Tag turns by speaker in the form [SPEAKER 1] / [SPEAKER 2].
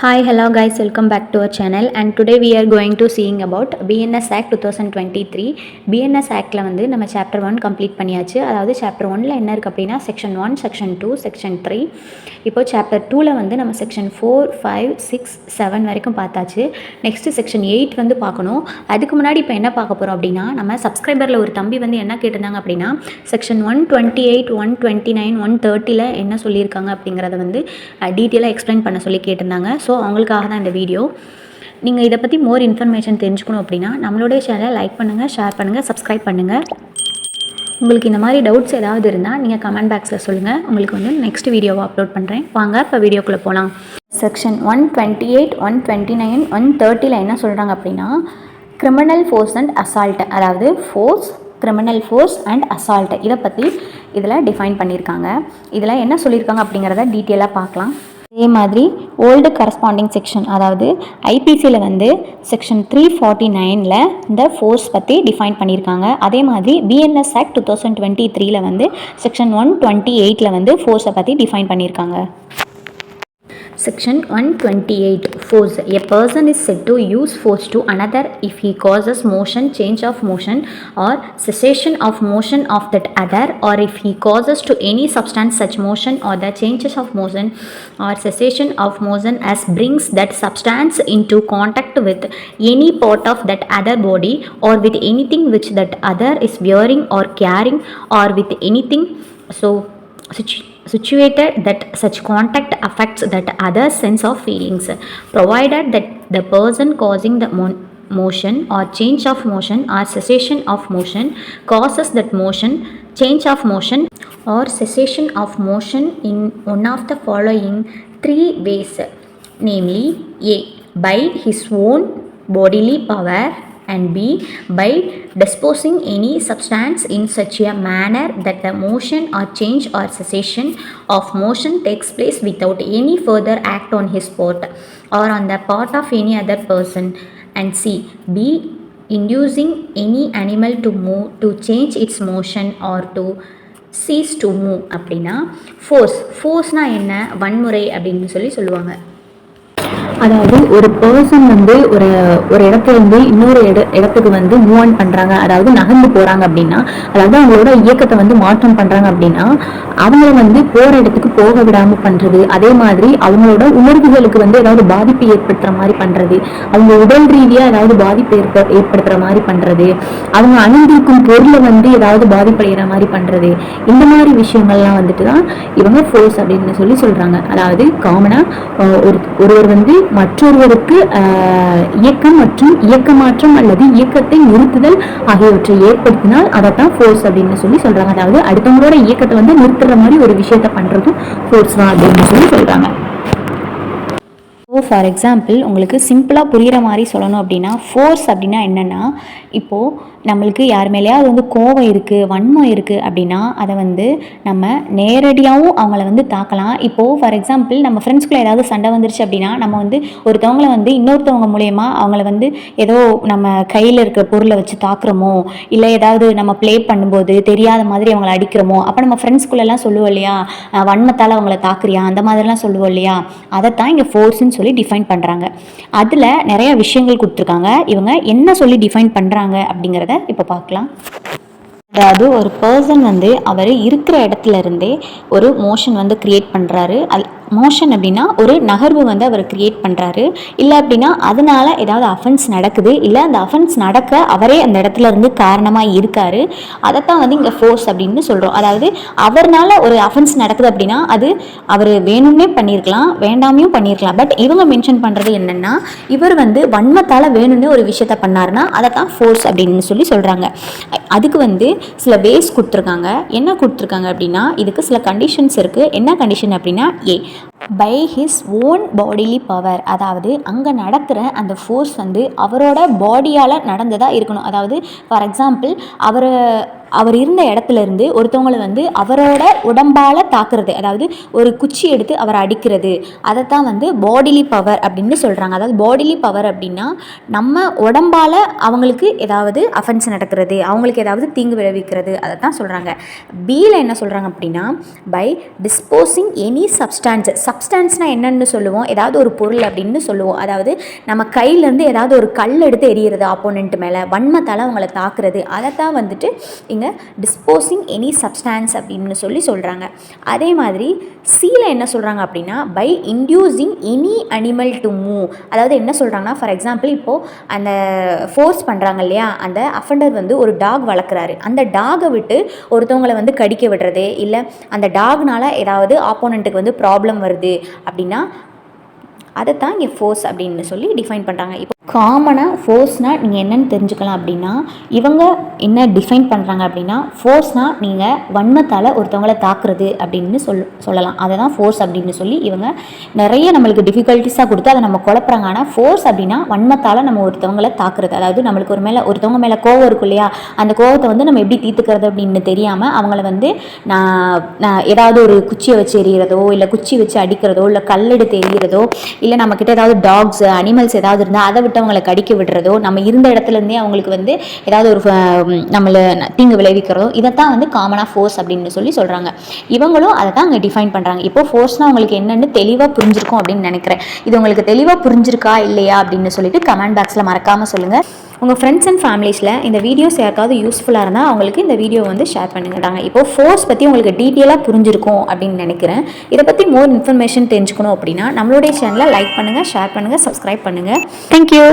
[SPEAKER 1] Hi, hello guys, welcome back to our channel and today we are going to seeing about BNS Act 2023. BNS Actல வந்து நம்ம chapter one complete பண்ணியாச்சு. அதாவது chapter ஒன்ல என்ன இருக்குது அப்படின்னா section one section two section three இப்போ chapter டூவில் வந்து நம்ம section four five six seven வரைக்கும் பார்த்தாச்சு. நெக்ஸ்ட்டு செக்ஷன் எயிட் வந்து பார்க்கணும். அதுக்கு முன்னாடி இப்போ என்ன பார்க்க போகிறோம் அப்படின்னா நம்ம சப்ஸ்கிரைபரில் ஒரு தம்பி வந்து என்ன கேட்டிருந்தாங்க அப்படின்னா section one twenty eight one twenty nine one தேர்ட்டியில் என்ன சொல்லியிருக்காங்க அப்படிங்கிறத வந்து டீட்டெயிலாக எக்ஸ்பிளைன் பண்ண சொல்லி கேட்டிருந்தாங்க. ஸோ அவங்களுக்காக தான் இந்த வீடியோ நீங்கள் இதை பற்றி மோர் இன்ஃபர்மேஷன் தெரிஞ்சுக்கணும் அப்படின்னா நம்மளுடைய சேனலை லைக் பண்ணுங்கள் ஷேர் பண்ணுங்கள் சப்ஸ்கிரைப் பண்ணுங்கள் உங்களுக்கு இந்த மாதிரி டவுட்ஸ் ஏதாவது இருந்தால் நீங்கள் கமெண்ட் பாக்ஸில் சொல்லுங்கள் உங்களுக்கு வந்து நெக்ஸ்ட் வீடியோவை அப்லோட் பண்ணுறேன் வாங்க இப்போ வீடியோக்குள்ளே போகலாம் section one twenty eight one twenty nine one தேர்ட்டியில் என்ன சொல்கிறாங்க அப்படின்னா கிரிமினல் ஃபோர்ஸ் அண்ட் அசால்ட் அதாவது force criminal force and assault இதை பற்றி இதில் டிஃபைன் பண்ணியிருக்காங்க. இதில் என்ன சொல்லியிருக்காங்க அப்படிங்கிறத டீட்டெயிலாக பார்க்கலாம். அதே மாதிரி ஓல்டு கரஸ்பாண்டிங் செக்ஷன் அதாவது ஐபிசியில் வந்து செக்ஷன் த்ரீ ஃபார்ட்டி நைனில் இந்த ஃபோர்ஸ் பற்றி டிஃபைன் பண்ணியிருக்காங்க அதே மாதிரி BNS act two thousand twenty த்ரீல வந்து செக்ஷன் ஒன் டுவெண்ட்டி எயிட்டில் வந்து ஃபோர்ஸை பற்றி டிஃபைன் பண்ணியிருக்காங்க Section 128 Force. A person is said to use force to another if he causes motion, change of motion, or cessation of motion of that other, or if he causes to any substance such motion or the changes of motion or cessation of motion as brings that substance into contact with any part of that other body or with anything which that other is wearing or carrying or with anything. So, situ- situated that such contact affects that other sense of feelings provided that the person causing the mo- motion or change of motion or cessation of motion causes that motion change of motion or cessation of motion in one of the following three ways namely a by his own bodily power and B by disposing any substance in such a manner that the motion or change or cessation of motion takes place without any further act on his part or on the part of any other person and C B inducing any animal to move to change its motion or to cease to move அப்படின்னா force ஃபோர்ஸ்னால் என்ன வன்முறை அப்படின்னு சொல்லி சொல்லுவாங்க அதாவது ஒரு person வந்து ஒரு ஒரு இடத்துல இருந்து இன்னொரு இட இடத்துக்கு வந்து மூவ் ஆன் பண்ணுறாங்க அதாவது நகர்ந்து போகிறாங்க அப்படின்னா அதாவது அவங்களோட இயக்கத்தை வந்து மாற்றம் பண்ணுறாங்க அப்படின்னா அவங்கள வந்து போகிற இடத்துக்கு போக விடாமல் பண்ணுறது அதே மாதிரி அவங்களோட உணர்வுகளுக்கு வந்து ஏதாவது பாதிப்பு ஏற்படுத்துகிற மாதிரி பண்ணுறது அவங்க உடல் ரீதியாக ஏதாவது பாதிப்பு ஏற்ப ஏற்படுத்துகிற மாதிரி பண்ணுறது அவங்க அணிந்திருக்கும் பொருளை வந்து ஏதாவது பாதிப்படைகிற மாதிரி பண்ணுறது இந்த மாதிரி விஷயங்கள்லாம் வந்துட்டு தான் இவங்க ஃபோர்ஸ் அப்படின்னு சொல்லி சொல்கிறாங்க அதாவது காமனாக ஒரு ஒருவர் வந்து மற்றொருவருக்கு இயக்கம் மற்றும் இயக்க மாற்றம் அல்லது இயக்கத்தை நிறுத்துதல் ஆகியவற்றை ஏற்படுத்தினால் அதை தான் ஃபோர்ஸ் அப்படின்னு சொல்லி சொல்கிறாங்க அதாவது அடுத்தவங்களோட இயக்கத்தை வந்து நிறுத்துற மாதிரி ஒரு விஷயத்த பண்ணுறதும் ஃபோர்ஸ் தான் அப்படின்னு சொல்லி சொல்கிறாங்க ஸோ ஃபார் எக்ஸாம்பிள் உங்களுக்கு சிம்பிளாக புரிகிற மாதிரி சொல்லணும் அப்படின்னா ஃபோர்ஸ் அப்படின்னா என்னென்னா இப்போது நம்மளுக்கு யார் மேலேயாவது வந்து கோவம் இருக்குது வன்மம் இருக்குது அப்படின்னா அதை வந்து நம்ம நேரடியாகவும் அவங்கள வந்து தாக்கலாம். இப்போது ஃபார் எக்ஸாம்பிள் நம்ம ஃப்ரெண்ட்ஸ்குள்ளே ஏதாவது சண்டை வந்துருச்சு அப்படின்னா நம்ம வந்து ஒருத்தவங்களை வந்து இன்னொருத்தவங்க மூலயமா அவங்கள வந்து ஏதோ நம்ம கையில் இருக்கிற பொருளை வச்சு தாக்குறோமோ இல்லை ஏதாவது நம்ம ப்ளே பண்ணும்போது தெரியாத மாதிரி அவங்கள அடிக்கிறோமோ அப்போ நம்ம ஃப்ரெண்ட்ஸ்குள்ளெல்லாம் சொல்லுவோம் இல்லையா? வன்மத்தால் அவங்கள தாக்குறியா? அந்த மாதிரிலாம் சொல்லுவோம் இல்லையா? அதைத்தான் இங்கே ஃபோர்ஸ்ன்னு சொல்லி டிஃபைன் பண்ணுறாங்க அதில் நிறைய விஷயங்கள் கொடுத்துருக்காங்க. இவங்க என்ன சொல்லி டிஃபைன் பண்ணுறாங்க அப்படிங்கிறத இப்போ பார்க்கலாம் அதாவது ஒரு பர்சன் வந்து அவர் இருக்கிற இடத்துல இருந்தே ஒரு மோஷன் வந்து கிரியேட் பண்ணுறாரு அது மோஷன் அப்படின்னா ஒரு நகர்வு வந்து அவர் கிரியேட் பண்ணுறாரு இல்லை அப்படின்னா அதனால் ஏதாவது அஃபென்ஸ் நடக்குது. இல்லை அந்த அஃபென்ஸ் நடக்க அவரே அந்த இடத்துல இருந்து காரணமாக இருக்காரு. அதைத்தான் வந்து இங்கே ஃபோர்ஸ் அப்படின்னு சொல்கிறோம் அதாவது அவர்னால் ஒரு அஃபென்ஸ் நடக்குது அப்படின்னா அது அவர் வேணும்னே பண்ணியிருக்கலாம் வேண்டாமையும் பண்ணியிருக்கலாம் பட் இவங்க மென்ஷன் பண்ணுறது என்னென்னா இவர் வந்து வன்மத்தால் வேணும்னே ஒரு விஷயத்த பண்ணாருன்னா அதை தான் ஃபோர்ஸ் அப்படின்னு சொல்லி சொல்கிறாங்க அதுக்கு வந்து சில வேஸ் கொடுத்துருக்காங்க. என்ன கொடுத்துருக்காங்க அப்படின்னா இதுக்கு சில கண்டிஷன்ஸ் இருக்குது என்ன கண்டிஷன் அப்படின்னா A by his own bodily power அதாவது அங்கே நடக்கிற அந்த ஃபோர்ஸ் வந்து அவரோட பாடியால் நடந்ததாக இருக்கணும். அதாவது ஃபார் எக்ஸாம்பிள் அவர் அவர் இருந்த இடத்துல இருந்து ஒருத்தவங்களை வந்து அவரோட உடம்பால் தாக்குறது அதாவது ஒரு குச்சி எடுத்து அவரை அடிக்கிறது. அதைத்தான் வந்து பாடிலி பவர் அப்படின்னு சொல்கிறாங்க அதாவது பாடிலி பவர் அப்படின்னா நம்ம உடம்பால் அவங்களுக்கு ஏதாவது அஃபென்ஸ் நடக்கிறது அவங்களுக்கு ஏதாவது தீங்கு விளைவிக்கிறது அதை தான் சொல்கிறாங்க பியில் என்ன சொல்கிறாங்க அப்படின்னா பை டிஸ்போசிங் எனி சப்ஸ்டான்ஸ் சப்ஸ்டான்ஸ்னால் என்னென்னு சொல்லுவோம். ஏதாவது ஒரு பொருள் அப்படின்னு சொல்லுவோம். அதாவது நம்ம கையிலேருந்து ஏதாவது ஒரு கல் எடுத்து எரியிறது ஆப்போனண்ட் மேலே. வன்மத்தால் அவங்கள தாக்குறது. அதை தான் வந்துட்டு இங்கே டிஸ்போசிங் எனி சப்ஸ்டான்ஸ் அப்படின்னு சொல்லி சொல்கிறாங்க அதே மாதிரி சீல என்ன சொல்கிறாங்க அப்படின்னா by inducing any animal to move அதாவது என்ன சொல்கிறாங்கன்னா ஃபார் எக்ஸாம்பிள் இப்போது அந்த ஃபோர்ஸ் பண்ணுறாங்க இல்லையா அந்த அஃபண்டர் வந்து ஒரு டாக் வளர்க்குறாரு. அந்த டாகை விட்டு ஒருத்தவங்களை வந்து கடிக்க விடுறது இல்லை அந்த டாக்னால ஏதாவது ஆப்போனண்ட்டுக்கு வந்து ப்ராப்ளம் வருது அப்படின்னா அதை தான் இங்கே ஃபோர்ஸ் அப்படின்னு சொல்லி டிஃபைன் பண்ணுறாங்க இப்போ காமனாக ஃபோர்ஸ்னால் நீங்கள் என்னென்னு தெரிஞ்சுக்கலாம் அப்படின்னா இவங்க என்ன டிஃபைன் பண்ணுறாங்க அப்படின்னா ஃபோர்ஸ்னால் நீங்கள் வன்மத்தால் ஒருத்தவங்களை தாக்குறது அப்படின்னு சொல் சொல்லலாம். அதை தான் ஃபோர்ஸ் அப்படின்னு சொல்லி இவங்க நிறைய நம்மளுக்கு டிஃபிகல்ட்டிஸாக கொடுத்து அதை நம்ம குழப்புறாங்க. ஆனால் ஃபோர்ஸ் அப்படின்னா வன்மத்தால் நம்ம ஒருத்தவங்கள தாக்குறது. அதாவது நம்மளுக்கு ஒரு மேலே ஒருத்தவங்க மேலே கோவம் இருக்கும் இல்லையா? அந்த கோவத்தை வந்து நம்ம எப்படி தீர்த்துக்கிறது அப்படின்னு தெரியாமல் அவங்கள வந்து நான் நான் ஏதாவது ஒரு குச்சியை வச்சு எறிகிறதோ இல்லை குச்சி வச்சு அடிக்கிறதோ இல்லை கல் எடுத்து எறிகிறதோ இல்லை நம்மக்கிட்ட ஏதாவது டாக்ஸ் அனிமல்ஸ் ஏதாவது இருந்தால் அதை விட்டு அவங்கள கடிக்க விடுறதோ நம்ம இருந்த இடத்துல இருந்தே அவங்களுக்கு வந்து ஏதாவது ஒரு நம்மளை தீங்கு விளைவிக்கிறதோ இதைத்தான் வந்து காமனாக ஃபோர்ஸ் அப்படின்னு சொல்லி சொல்கிறாங்க இவங்களும் அதை தான் அங்கே டிஃபைன் பண்ணுறாங்க இப்போ ஃபோர்ஸ்னால் உங்களுக்கு என்னென்னு தெளிவாக புரிஞ்சிருக்கும் அப்படின்னு நினைக்கிறேன். இது உங்களுக்கு தெளிவாக புரிஞ்சிருக்கா இல்லையா அப்படின்னு சொல்லிட்டு கமெண்ட் பாக்ஸில் மறக்காமல் சொல்லுங்கள் உங்கள் ஃப்ரெண்ட்ஸ் அண்ட் ஃபேமிலிஸில் இந்த வீடியோஸ் யாருக்காவது யூஸ்ஃபுல்லாக இருந்தால் அவங்களுக்கு இந்த வீடியோ வந்து ஷேர் பண்ணுங்கட்டாங்க இப்போ ஃபோர்ஸ் பற்றி உங்களுக்கு டீட்டெயிலாக புரிஞ்சிருக்கும் அப்படின்னு நினைக்கிறேன். இதை பற்றி மோர் இன்ஃபர்மேஷன் தெரிஞ்சுக்கணும் அப்படின்னா நம்மளுடைய சேனலை லைக் பண்ணுங்கள் ஷேர் பண்ணுங்கள் சப்ஸ்கிரைப் பண்ணுங்கள் தேங்க்யூ